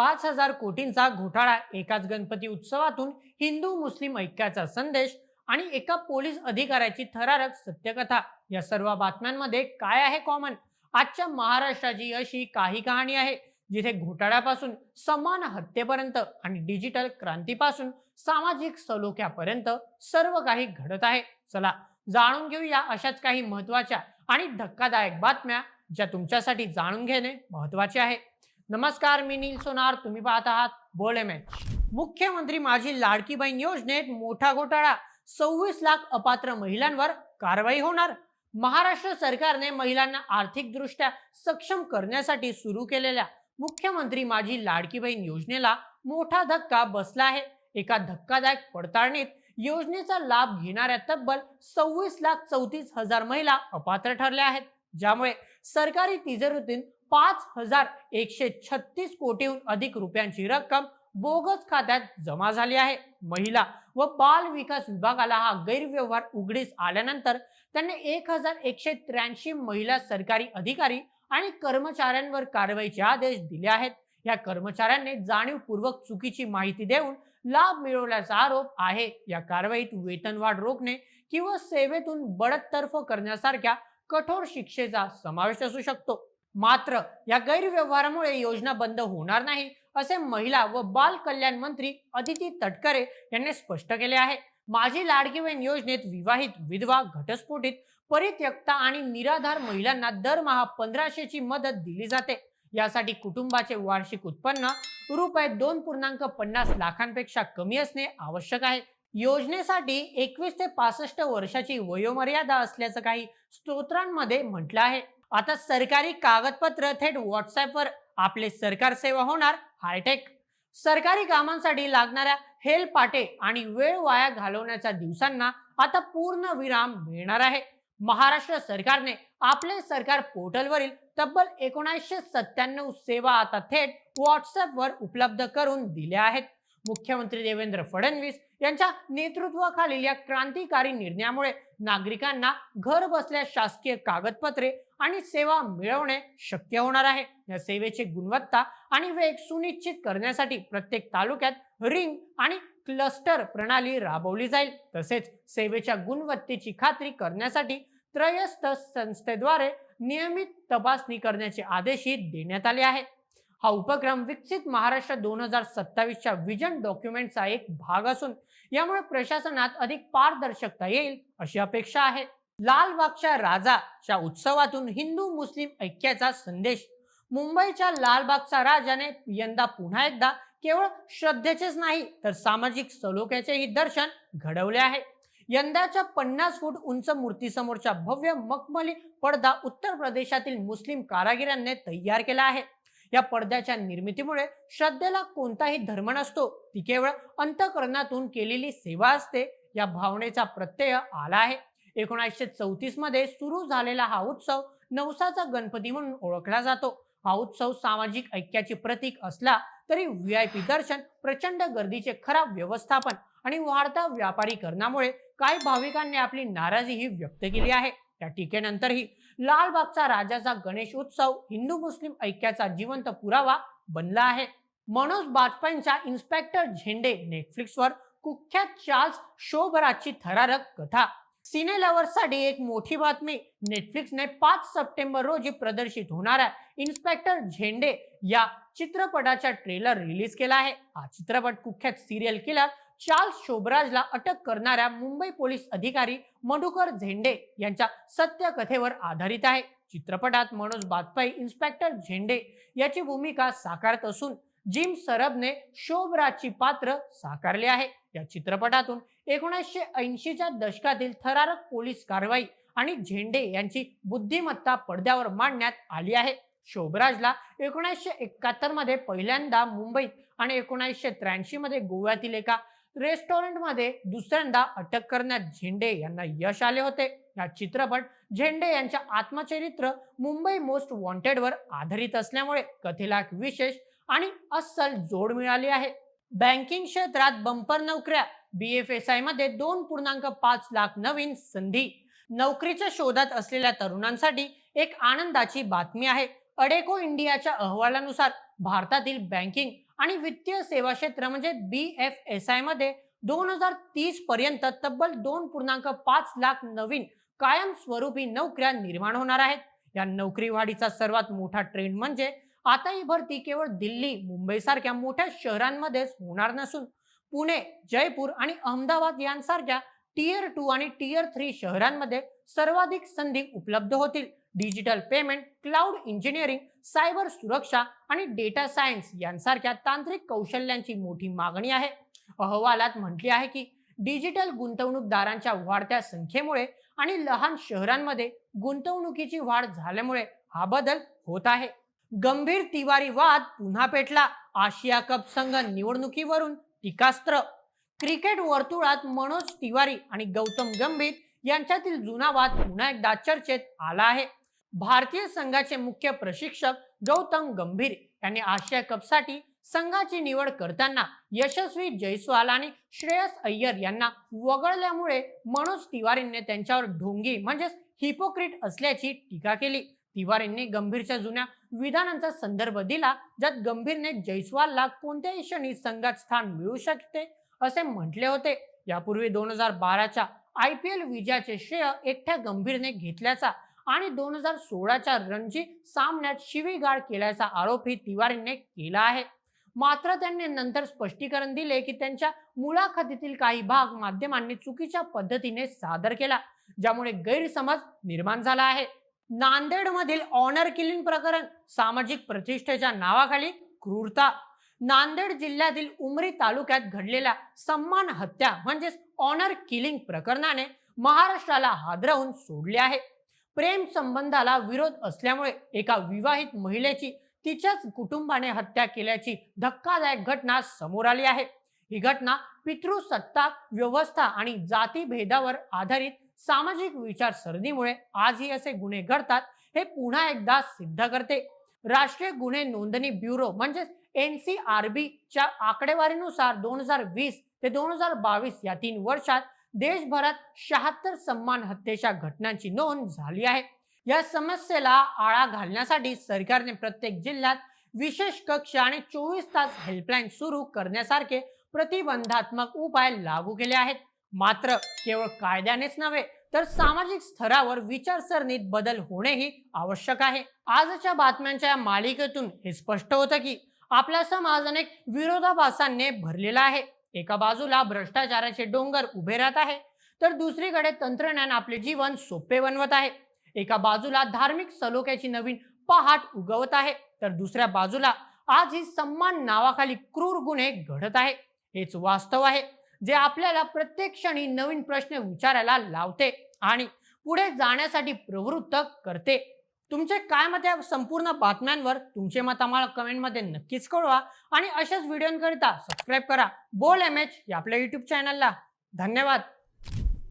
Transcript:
पाच हजार कोटींचा घोटाळा एकाच गणपती उत्सवातून हिंदू मुस्लिम ऐक्याचा संदेश आणि एका पोलीस अधिकाऱ्याची थरारक सत्यकथा. या सर्व बातम्यांमध्ये काय आहे कॉमन आजच्या महाराष्ट्राची अशी काही कहाणी आहे जिथे घोटाळ्यापासून समान हत्येपर्यंत आणि डिजिटल क्रांतीपासून सामाजिक सलोख्यापर्यंत सर्व काही घडत आहे. चला जाणून घेऊया अशाच काही महत्त्वाच्या आणि धक्कादायक बातम्या ज्या तुमच्यासाठी जाणून घेणे महत्त्वाचे आहे. नमस्कार मी नील सोनार. तुम्ही पाहत आहात बोले मॅच मुख्यमंत्री माझी लाडकी बहीण योजनेत मोठा घोटाळा. सव्वीस लाख अपात्र महिलांवर कारवाई होणार. महाराष्ट्र सरकारने महिलांना आर्थिकदृष्ट्या सक्षम करण्यासाठी सुरू केलेल्या मुख्यमंत्री माझी लाडकी बहीण योजनेला मोठा धक्का बसला आहे. एका धक्कादायक पडताळणीत योजनेचा लाभ घेणाऱ्या तब्बल सव्वीस लाख चौतीस हजार महिला अपात्र ठरल्या आहेत. ज्यामुळे सरकारी तिजोरीतून पाच हजार एकशे छत्तीस कोटीहून अधिक रुपयांची रक्कम बोगस खात्यात जमा झाली आहे. महिला व बाल विकास विभागाला हा गैरव्यवहार उघडीस आल्यानंतर त्यांनी एक हजार एकशे त्र्याऐंशी महिला सरकारी अधिकारी आणि कर्मचाऱ्यांवर कारवाईचे आदेश दिले आहेत. या कर्मचाऱ्यांनी जाणीवपूर्वक चुकीची माहिती देऊन लाभ मिळवल्याचा आरोप आहे. या कारवाईत वेतनवाढ रोखणे किंवा सेवेतून बडतर्फ करण्यासारख्या कठोर शिक्षेचा समावेश असू शकतो. मात्र या गैरव्यवहारामुळे योजना बंद होणार नाही असे महिला व बाल कल्याण मंत्री अदिती तटकरे यांनी स्पष्ट केले आहे. माझी लाडकी बहीण योजनेत विवाहित विधवा घटस्फोटित परित्यक्ता आणि निराधार महिलांना दरमहा पंधराशेची मदत दिली जाते. यासाठी कुटुंबाचे वार्षिक उत्पन्न रुपये दोन पूर्णांक पन्नास लाखांपेक्षा कमी असणे आवश्यक आहे. योजनेसाठी एकवीस ते पासष्ट वर्षाची वयोमर्यादा असल्याचं काही स्तोत्रांमध्ये म्हटलं आहे. आता सरकारी कागदपत्र थेट व्हॉट्सअपवर आपले सरकार सेवा होणार हायटेक. सरकारी कामांसाठी लागणाऱ्या हेल पाटे आणि वेळ वाया घालवण्याच्या दिवसांना आता पूर्ण विराम मिळणार आहे. महाराष्ट्र सरकारने आपले सरकार पोर्टलवरील तब्बल एकोणीसशे सत्त्याण्णव सेवा आता थेट व्हॉट्सअपवर उपलब्ध करून दिल्या आहेत. मुख्यमंत्री देवेंद्र फडणवीस यांच्या नेतृत्वाखालील या क्रांतिकारी निर्णयामुळे नागरिकांना घर बसल्या शासकीय कागदपत्रे आणि सेवा मिळवणे शक्य होणार आहे. या सेवेची गुणवत्ता आणि वेग सुनिश्चित करण्यासाठी प्रत्येक तालुक्यात रिंग आणि क्लस्टर प्रणाली राबवली जाईल. तसेच सेवेच्या गुणवत्तेची खात्री करण्यासाठी त्रयस्थ संस्थेद्वारे नियमित तपासणी करण्याचे आदेशही देण्यात आले आहेत. हा उपक्रम विकसित महाराष्ट्र दोन हजार सत्तावीसच्या विजन डॉक्युमेंटचा एक भाग असून यामुळे प्रशासनात अधिक पारदर्शकता येईल अशी अपेक्षा आहे. लालबागच्या राजाच्या उत्सवातून हिंदू मुस्लिम ऐक्याचा संदेश. मुंबईच्या लालबागचा राजाने यंदा पुन्हा एकदा केवळ श्रद्धेचेच नाही तर सामाजिक सलोख्याचेही दर्शन घडवले आहे. यंदाच्या पन्नास फूट उंच मूर्तीसमोरच्या भव्य मखमली पडदा उत्तर प्रदेशातील मुस्लिम कारागिरांनी तयार केला आहे. या पडद्याच्या निर्मितीमुळे श्रद्धेला कोणताही धर्म नसतो. ती केवळ अंतकरणातून केलेली सेवा असते. या भावनेचा प्रत्यय आला आहे. एकोणीसशे चौतीसमध्ये सुरू झालेला हा उत्सव नवसाचा गणपती म्हणून ओळखला जातो. हा उत्सव सामाजिक ऐक्याचे प्रतीक असला तरी व्ही आय पी दर्शन प्रचंड गर्दीचे खराब व्यवस्थापन आणि वाढत्या व्यापारीकरणामुळे काही भाविकांनी आपली नाराजी ही व्यक्त केली आहे. त्या टीकेनंतरही लालबागचा राजाचा गणेश उत्सव हिंदू मुस्लिम ऐक्याचा जिवंत पुरावा बनला आहे. मनोज बाजपेयींचा इन्स्पेक्टर झेंडे नेटफ्लिक्सवर कुख्यात चार्ल्स शोभराची थरारक कथा. सिने साठी एक मोठी बातमी नेटफ्लिक्सने पाच सप्टेंबर रोजी प्रदर्शित होणाऱ्या इन्स्पेक्टर झेंडे या चित्रपटाचा ट्रेलर रिलीज केला आहे. हा चित्रपट कुख्यात सिरियल किलर चार्ल्स शोभराजला अटक करणाऱ्या मुंबई पोलीस अधिकारी मधुकर झेंडे यांच्या सत्यकथेवर आधारित आहे. चित्रपटात मनोज बाजपाई इन्स्पेक्टर झेंडे याची भूमिका साकारत असून जिम सरबने शोभराजची पात्र साकारले आहे. या चित्रपटातून एकोणीसशे ऐंशीच्या दशकातील थरारक पोलीस कारवाई आणि झेंडे यांची बुद्धिमत्ता पडद्यावर मांडण्यात आली आहे. शोभराजला एकोणीसशे एकाहत्तरमध्ये पहिल्यांदा मुंबईत आणि एकोणीसशे त्र्याऐंशी मध्ये गोव्यातील एका रेस्टॉरंटमध्ये दुसऱ्यांदा अटक करण्यात झेंडे यांना यश आले होते. हा चित्रपट झेंडे यांच्या आत्मचरित्र मुंबई मोस्ट वॉन्टेडवर आधारित असल्यामुळे कथेला एक विशेष आणि अस्सल जोड मिळाली आहे. बँकिंग क्षेत्रात बंपर नोकऱ्या बी एफ एस आयमध्ये दोन पूर्णांक पाच लाख नवीन संधी नोकरीच्या शोधात असलेल्या तरुणांसाठी एक आनंदाची बातमी आहे. अडेको इंडियाच्या अहवालानुसार भारतातील बँकिंग आणि वित्तीय सेवा क्षेत्र म्हणजे बी एफ एस आयमध्ये दोन हजार तीस पर्यंत तब्बल दोन पूर्णांक पाच लाख नवीन कायमस्वरूपी नोकऱ्या निर्माण होणार आहेत. या नोकरी वाढीचा सर्वात मोठा ट्रेंड म्हणजे आता ही भरती केवळ दिल्ली मुंबई सारख्या मोठ्या शहरांमध्येच होणार नसून पुणे जयपूर आणि अहमदाबाद यांसारख्या टियर टू आणि टियर थ्री शहरांमध्ये सर्वाधिक संधी उपलब्ध होतील. Digital payment cloud engineering cyber सुरक्षा आणि डेटा सायन्स यांसारख्या तांत्रिक कौशल्यांची मोठी मागणी आहे. अहवालात म्हटले आहे की डिजिटल गुंतवणूकदारांच्या वाढत्या संख्येमुळे आणि लहान शहरांमध्ये गुंतवणुकीची वाढ झाल्यामुळे हा बदल होत आहे. गंभीर तिवारी वाद पुन्हा पेटला. आशिया कप संघ निवडणुकीवरून टीकास्त्र. क्रिकेट वर्तुळात मनोज तिवारी आणि गौतम गंभीर यांच्यातील जुना वाद पुन्हा एकदा चर्चेत आला आहे. भारतीय संघाचे मुख्य प्रशिक्षक गौतम गंभीर यांनी आशिया कपसाठी संघाची निवड करताना यशस्वी जयस्वाल आणि श्रेयस अय्यर यांना वगळल्यामुळे मनोज तिवारींनी त्यांच्यावर ढोंगी म्हणजेच हिपोक्रिट असल्याची टीका केली. तिवारींनी गंभीरच्या जुन्या विधानांचा संदर्भ दिला ज्यात गंभीरने जयस्वालला कोणत्याही क्षणी संघात स्थान मिळू शकते असे म्हटले होते. यापूर्वी दोन हजार बाराच्या आय पी एल विजयाचे श्रेय एकट्या गंभीरने घेतल्याचा आणि दोन हजार सोळाच्या रणजी सामन्यात शिवीगाळ केल्याचा आरोपही तिवारीने केला आहे. मात्र त्यांनी नंतर स्पष्टीकरण दिले की त्यांच्या मुलाखतीतील काही भाग माध्यमांनी चुकीच्या पद्धतीने सादर केला ज्यामुळे गैरसमज निर्माण झाला आहे. नांदेडमधील ऑनर किलिंग प्रकरण सामाजिक प्रतिष्ठेच्या नावाखाली क्रूरता नांदेड जिल्ह्यातील उमरी तालुक्यात घडलेल्या सम्मान हत्या म्हणजेच ऑनर किलिंग प्रकरणाने महाराष्ट्राला हादरवून सोडले आहे. प्रेम संबंधाला विरोध असल्यामुळे एका विवाहित महिलेची तिच्याच कुटुंबाने हत्या केल्याची धक्कादायक घटना समोर आली आहे. ही घटना पितृसत्ताक व्यवस्था आणि जातीभेदावर आधारित सामाजिक विचारसरणीमुळे आजही असे गुन्हे घडतात हे पुन्हा एकदा सिद्ध करते. राष्ट्रीय गुन्हे नोंदणी ब्युरो म्हणजेच एन सी आर बी च्या आकडेवारीनुसार दोन हजार वीस ते दोन हजार बावीस या तीन वर्षात देशभरात शहात्तर सम्मान हत्येच्या घटनांची नोंद झाली आहे. या समस्येला आळा घालण्यासाठी सरकारने प्रत्येक जिल्ह्यात विशेष कक्ष आणि चोवीस तास हेल्पलाईन सुरू करण्यासारखे प्रतिबंधात्मक उपाय लागू केले आहेत. मात्र केवळ कायद्यानेच नव्हे तर सामाजिक स्तरावर विचारसरणीत बदल होणेही आवश्यक आहे. आजच्या बातम्यांच्या मालिकेतून हे स्पष्ट होतं की आपला समाज अनेक विरोधाभासांनी भरलेला आहे. एका बाजूला भ्रष्टाचाराचे डोंगर उभे राहत आहे तर दुसरीकडे तंत्रज्ञान आपले जीवन सोपे बनवत आहे. एका बाजूला धार्मिक सलोख्याची नवीन पहाट उगवत आहे तर दुसऱ्या बाजूला आज ही सम्मान नावाखाली क्रूर गुन्हे घडत आहे. हेच वास्तव आहे जे आपल्याला प्रत्येक क्षणी नवीन प्रश्न विचारायला लावते आणि पुढे जाण्यासाठी प्रवृत्त करते. तुमचे काय मत या संपूर्ण बातम्यांवर तुमचे मत आम्हाला कमेंटमध्ये नक्कीच कळवा आणि अशाच व्हिडिओंकरिता सबस्क्राईब करा. बोल एम एच या आपल्या युट्यूब चॅनलला धन्यवाद.